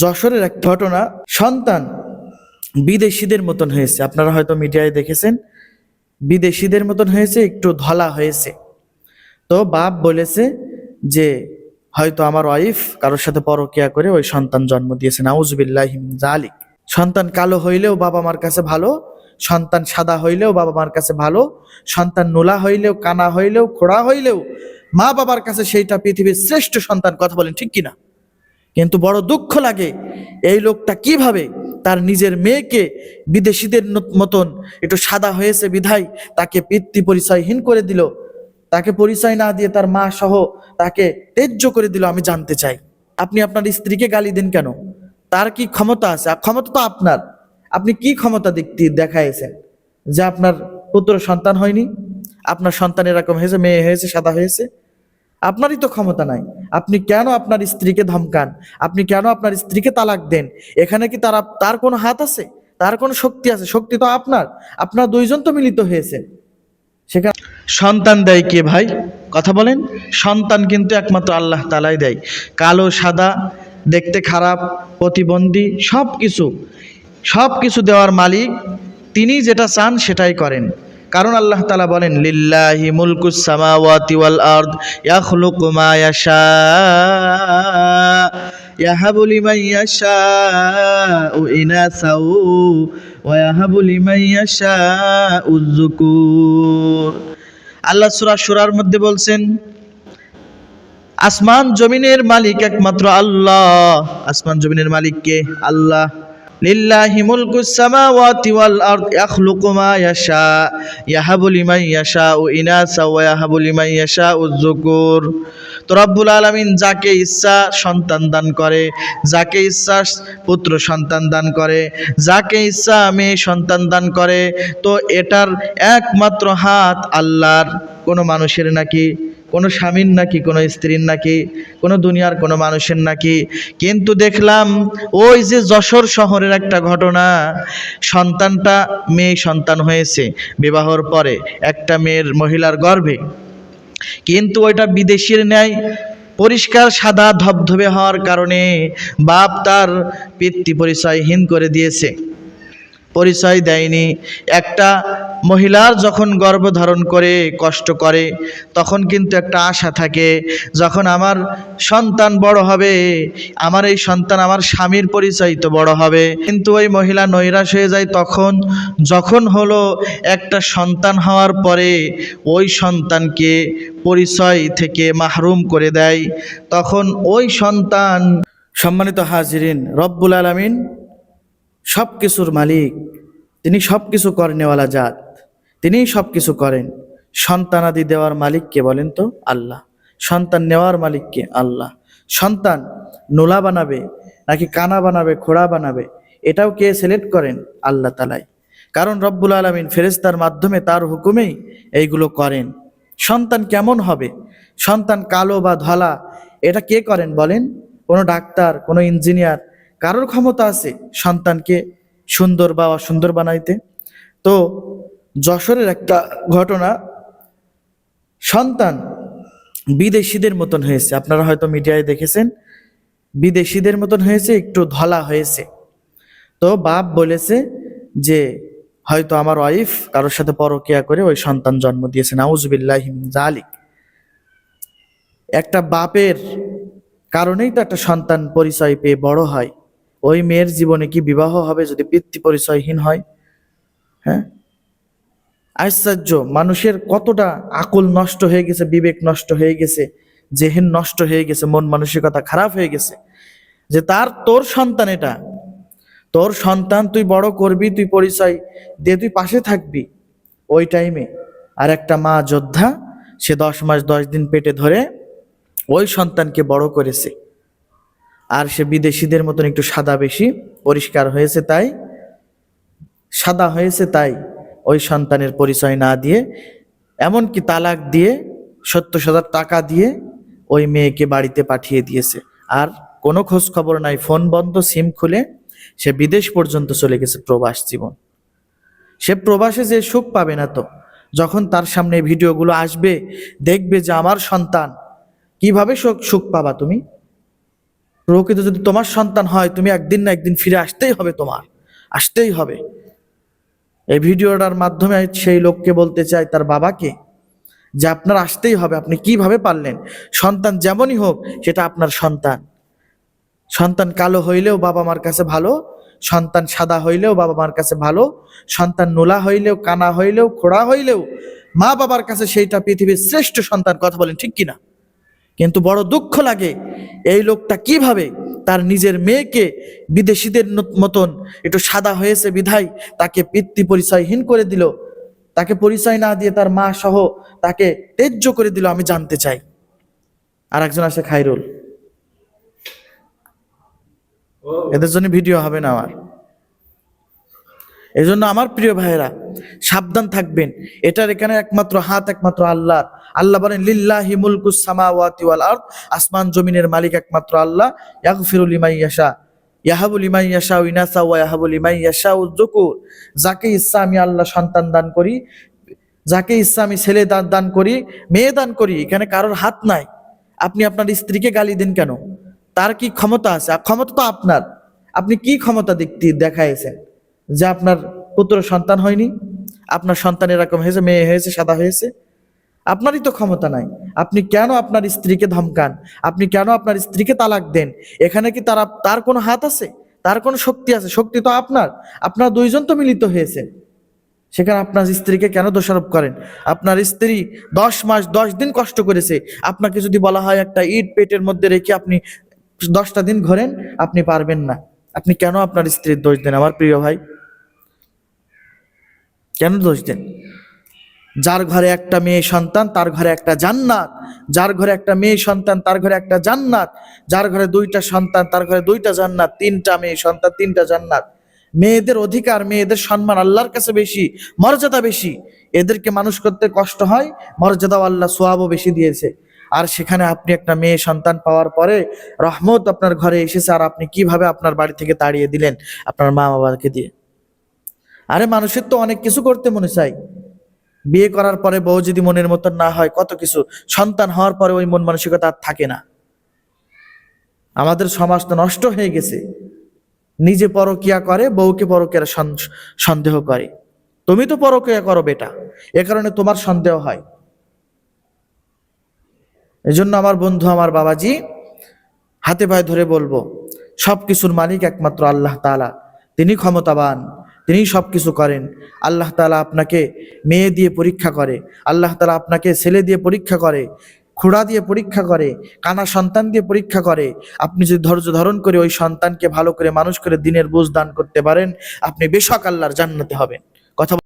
যশোরের এক ঘটনা, সন্তান বিদেশিদের মতন হয়েছে। আপনারা হয়তো মিডিয়ায় দেখেছেন, বিদেশিদের মতন হয়েছে, একটু ধলা হয়েছে। তো বাপ বলেছে যে, হয়তো আমার ওয়াইফ কারোর সাথে পরকিয়া করে ওই সন্তান জন্ম দিয়েছে। নাউজবিল্লাহ জালিক সন্তান কালো হইলেও বাবা মার কাছে ভালো, সন্তান সাদা হইলেও বাবা মার কাছে ভালো, সন্তান নোলা হইলেও, কানা হইলেও, খোড়া হইলেও মা বাবার কাছে সেইটা পৃথিবীর শ্রেষ্ঠ সন্তান। কথা বলেন ঠিক কিনা? কিন্তু বড় দুঃখ লাগে, এই লোকটা কীভাবে তার নিজের মেয়েকে বিদেশিদের মতন একটু সাদা হয়েছে বিধায় তাকে পিতৃ পরিচয়হীন করে দিল। তাকে পরিচয় না দিয়ে তার মা সহ তাকে তেজ্য করে দিল আমি জানতে চাই। আপনি আপনার স্ত্রীকে গালি দেন কেন? তার কি ক্ষমতা আছে? ক্ষমতা তো আপনার। আপনি কি ক্ষমতা দেখতে, দেখাইছেন? যে আপনার পুত্র সন্তান হয়নি, আপনার সন্তান এরকম হয়েছে, মেয়ে হয়েছে, সাদা হয়েছে আপনারই তো ক্ষমতা নাই। আপনি কেন আপনার স্ত্রীকে ধমকান? আপনি কেন আপনার স্ত্রীকে তালাক দেন? এখানে কি তারা, তার কোনো হাত আছে? তার কোনো শক্তি আছে? শক্তি তো আপনার। আপনার দুইজন তো মিলিত হয়েছে। সেখানে সন্তান দেয় কে ভাই? কথা বলেন। সন্তান কিন্তু একমাত্র আল্লাহ তালাই দেয়। কালো, সাদা, দেখতে খারাপ, প্রতিবন্ধী সব কিছু সব কিছু দেওয়ার মালিক তিনি যেটা চান সেটাই করেন। কারণ আল্লাহ তালা বলেন, লিল্লাহি মুলকুস সামাওয়াতি ওয়াল আরদ ইয়াখলুকু মা ইয়াশা। লিমান ইয়াশাউ ইনাসাউ ওয়া ইয়াহাবু লিমান ইয়াশাউ যুকুর। আল্লাহ সূরা সূরার মধ্যে বলছেন, আসমান জমিনের মালিক একমাত্র আল্লাহ। আসমান জমিনের মালিক কে? আল্লাহ। লিল্লাহি মুলকুস সামাওয়াতি ওয়াল আরদ ইয়াখলুকু মা ইয়াশা, ইয়াহাবু লিমান ইয়াশাউ ইনাসা ওয়া ইয়াহাবু লিমান ইয়াশাউ যুকুর। তো রব্বুল আলামিন যাকে ইচ্ছা সন্তান দান করে, যাকে ইচ্ছা পুত্র সন্তান দান করে, যাকে ইচ্ছা মেয়ে সন্তান দান করে, তো এটার একমাত্র হাত আল্লাহর। কোনো মানুষের নাকি কোনো স্বামীর নাকি, কোনো স্ত্রীর নাকি, কোনো দুনিয়ার কোনো মানুষের নাকি। কিন্তু দেখলাম ওই যে যশোর শহরের একটা ঘটনা, সন্তানটা মেয়ে সন্তান হয়েছে বিবাহর পরে, একটা মেয়ের মহিলার গর্ভে। কিন্তু ওইটা বিদেশির ন্যায় পরিষ্কার সাদা ধবধবে হওয়ার কারণে বাপ তার পিতৃ পরিচয়হীন করে দিয়েছে। পরিচয় দেয়নি। একটা মহিলার যখন গর্ভধারণ করে, কষ্ট করে, তখন কিন্তু একটা আশা থাকে, যখন আমার সন্তান বড় হবে, আমার এই সন্তান আমার স্বামীর পরিচয় তো বড় হবে। কিন্তু ওই মহিলা নৈরাশ হয়ে যায় তখন, যখন হলো একটা সন্তান হওয়ার পরে ওই সন্তানকে পরিচয় থেকে মাহরুম করে দেয়। তখন ওই সন্তান সম্মানিত হাজিরিন, রব্বুল আলমিন সব কিছুর মালিক। তিনি সব কিছু করেনেওয়ালা জাত। তিনিই সব কিছু করেন। সন্তানাদি দেওয়ার মালিক কে বলেন তো? আল্লাহ। সন্তান নেওয়ার মালিক কে? আল্লাহ। সন্তান নোলা বানাবে নাকি কানা বানাবে, খোড়া বানাবে, এটাও কে সিলেক্ট করেন? আল্লাহ তালাই। কারণ রব্বুল আলমিন ফেরেস্তার মাধ্যমে তার হুকুমেই এইগুলো করেন। সন্তান কেমন হবে? সন্তান কালো বা ধলা, এটা কে করেন বলেন? কোনো ডাক্তার, কোনো ইঞ্জিনিয়ার কারোর ক্ষমতা আছে সন্তানকে সুন্দর বা অসুন্দর বানাইতে। তো যশোরের একটা ঘটনা, সন্তান বিদেশিদের মতন হয়েছে। আপনারা হয়তো মিডিয়ায় দেখেছেন, বিদেশিদের মতন হয়েছে, একটু ধলা হয়েছে। তো বাপ বলেছে যে, হয়তো আমার ওয়াইফ কারোর সাথে পরকিয়া করে ওই সন্তান জন্ম দিয়েছে। নাউজবিল্লাহ জালিক একটা বাপের কারণেই তো একটা সন্তান পরিচয় পেয়ে বড় হয়। ওই মেয়ের জীবনে কি বিবাহ হবে যদি পিতৃ পরিচয়হীন হয়? হ্যাঁ? আশ্চর্য। মানুষের কতটা আকুল নষ্ট হয়ে গেছে, বিবেক নষ্ট হয়ে গেছে, জেহেন নষ্ট হয়ে গেছে, মন মানসিকতা খারাপ হয়ে গেছে যে তার, তোর সন্তান এটা। তোর সন্তান তুই বড় করবি, তুই পরিচয় দিয়ে তুই পাশে থাকবি ওই টাইমে আর একটা মা যোদ্ধা, সে দশ মাস দশ দিন পেটে ধরে ওই সন্তানকে বড় করেছে। আর সে বিদেশিদের মতন একটু সাদা বেশি, পরিষ্কার হয়েছে তাই, সাদা হয়েছে তাই ওই সন্তানের পরিচয় না দিয়ে, এমনকি তালাক দিয়ে, সত্তর হাজার টাকা দিয়ে ওই মেয়েকে বাড়িতে পাঠিয়ে দিয়েছে। আর কোনো খোঁজ খবর নাই, ফোন বন্ধ, সিম খুলে, সে বিদেশ পর্যন্ত চলে গেছে প্রবাস জীবন। সে প্রবাসে যে সুখ পাবে না তো, যখন তার সামনে ভিডিওগুলো আসবে, দেখবে যে আমার সন্তান, কীভাবে সুখ সুখ পাবা তুমি? প্রকৃত যদি তোমার সন্তান হয়, তুমি একদিন না একদিন ফিরে আসতেই হবে তোমার, আসতেই হবে। এই ভিডিওটার মাধ্যমে সেই লোককে বলতে চাই, তার বাবাকে, যে আপনার আসতেই হবে, আপনি কীভাবে পারলেন? সন্তান যেমনই হোক, সেটা আপনার সন্তান। সন্তান কালো হইলেও বাবা মার কাছে ভালো, সন্তান সাদা হইলেও বাবা মার কাছে ভালো, সন্তান নোলা হইলেও, কানা হইলেও, খোড়া হইলেও মা বাবার কাছে সেইটা পৃথিবীর শ্রেষ্ঠ সন্তান, কথা বলেন ঠিক কিনা? কিন্তু বড় দুঃখ লাগে এই লোকটা কীভাবে তার নিজের মেয়েকে বিদেশিদের মতন একটু সাদা হয়েছে বিধায় তাকে পিতৃ পরিচয়হীন করে দিল। তাকে পরিচয় না দিয়ে তার মা সহ তাকে তেজ্য করে দিল আমি জানতে চাই। আর একজন আছে খাইরুল এদের জন্য ভিডিও হবে না আমার। এই জন্য আমার প্রিয় ভাইয়েরা, সাবধান থাকবেন। এটার এখানে একমাত্র হাত, একমাত্র আল্লাহ। আল্লাহ বলেন, লিল্লাহি মুলকুস সামাওয়াতি ওয়াল আরদ আসমান জমিনের মালিক একমাত্র আল্লাহ। ইয়াগফিরু লিমান ইয়াশা, ইয়াহাবু লিমান ইয়াশা ইনাসা ওয়া ইয়াহাবু লিমান ইয়াশা যুকুর। যাকে ইচ্ছা আমি আল্লাহ সন্তান দান করি, যাকে ইচ্ছা আমি ছেলে দান দান করি, মেয়ে দান করি, এখানে কারোর হাত নাই। আপনি আপনার স্ত্রীকে গালি দেন কেন? তার কি ক্ষমতা আছে? ক্ষমতা তো আপনার। আপনি কি ক্ষমতা দেখতে দেখাইছেন? যে আপনার পুত্র সন্তান হয়নি, আপনার সন্তান এরকম হয়েছে, মেয়ে হয়েছে, সাদা হয়েছে, আপনারই তো ক্ষমতা নাই। আপনি কেন আপনার স্ত্রীকে ধমকান? আপনি কেন আপনার স্ত্রীকে তালাক দেন? এখানে কি তারা, তার কোনো হাত আছে? তার কোনো শক্তি আছে? শক্তি তো আপনার। আপনার দুইজন তো মিলিত হয়েছে। সেখানে আপনার স্ত্রীকে কেন দোষারোপ করেন? আপনার স্ত্রী দশ মাস, দশ দিন কষ্ট করেছে। আপনাকে যদি বলা হয় একটা ইট পেটের মধ্যে রেখে আপনি দশটা দিন ঘোরেন, আপনি পারবেন না। আপনি কেন আপনার স্ত্রীর দোষ দেন? আমার প্রিয় ভাই কেন দোষ দেন? যার ঘরে একটা মেয়ে সন্তান, তার ঘরে একটা জান্নাত। যার ঘরে একটা মেয়ে সন্তান, তার ঘরে একটা জান্নাত। যার ঘরে দুইটা সন্তান, তার ঘরে দুইটা জান্নাত। তিনটা মেয়ে সন্তান, তিনটা জান্নাত। মেয়েদের অধিকার, মেয়েদের সম্মান আল্লাহর কাছে বেশি, মর্যাদা বেশি। এদেরকে মানুষ করতে কষ্ট হয়, মর্যাদাও আল্লাহ সোয়াবও বেশি দিয়েছে। আর সেখানে আপনি একটা মেয়ে সন্তান পাওয়ার পরে রহমত আপনার ঘরে এসেছে আর আপনি কীভাবে আপনার বাড়ি থেকে তাড়িয়ে দিলেন আপনার মা বাবাকে দিয়ে? আরে মানুষের তো অনেক কিছু করতে মনে চাই বিয়ে করার পরে বউ যদি মনের মতন না হয়, কত কিছু। সন্তান হওয়ার পরে ওই মন মানসিকতা আর থাকে না। আমাদের সমাজ তো নষ্ট হয়ে গেছে। নিজে পরকিয়া করে, বউকে পরকিয়ার সন- সন্দেহ করে। তুমি তো পরকিয়া করো বেটা। এ কারণে তোমার সন্দেহ হয়। এজন্য আমার বন্ধু, আমার বাবাজি, হাতে পায়ে ধরে বলব সব কিছুর মালিক একমাত্র আল্লাহ তাআলা। তিনি ক্ষমতাবান। তিনি সব কিছু করেন। আল্লাহ তালা আপনাকে মেয়ে দিয়ে পরীক্ষা করে, আল্লাহ তালা আপনাকে ছেলে দিয়ে পরীক্ষা করে, খুঁড়া দিয়ে পরীক্ষা করে, কানা সন্তান দিয়ে পরীক্ষা করে। আপনি যদি ধৈর্য ধারণ করে ওই সন্তানকে ভালো করে মানুষ করে দিনের বোঝ দান করতে পারেন, আপনি বেশক আল্লাহর জান্নাতে হবেন। কথা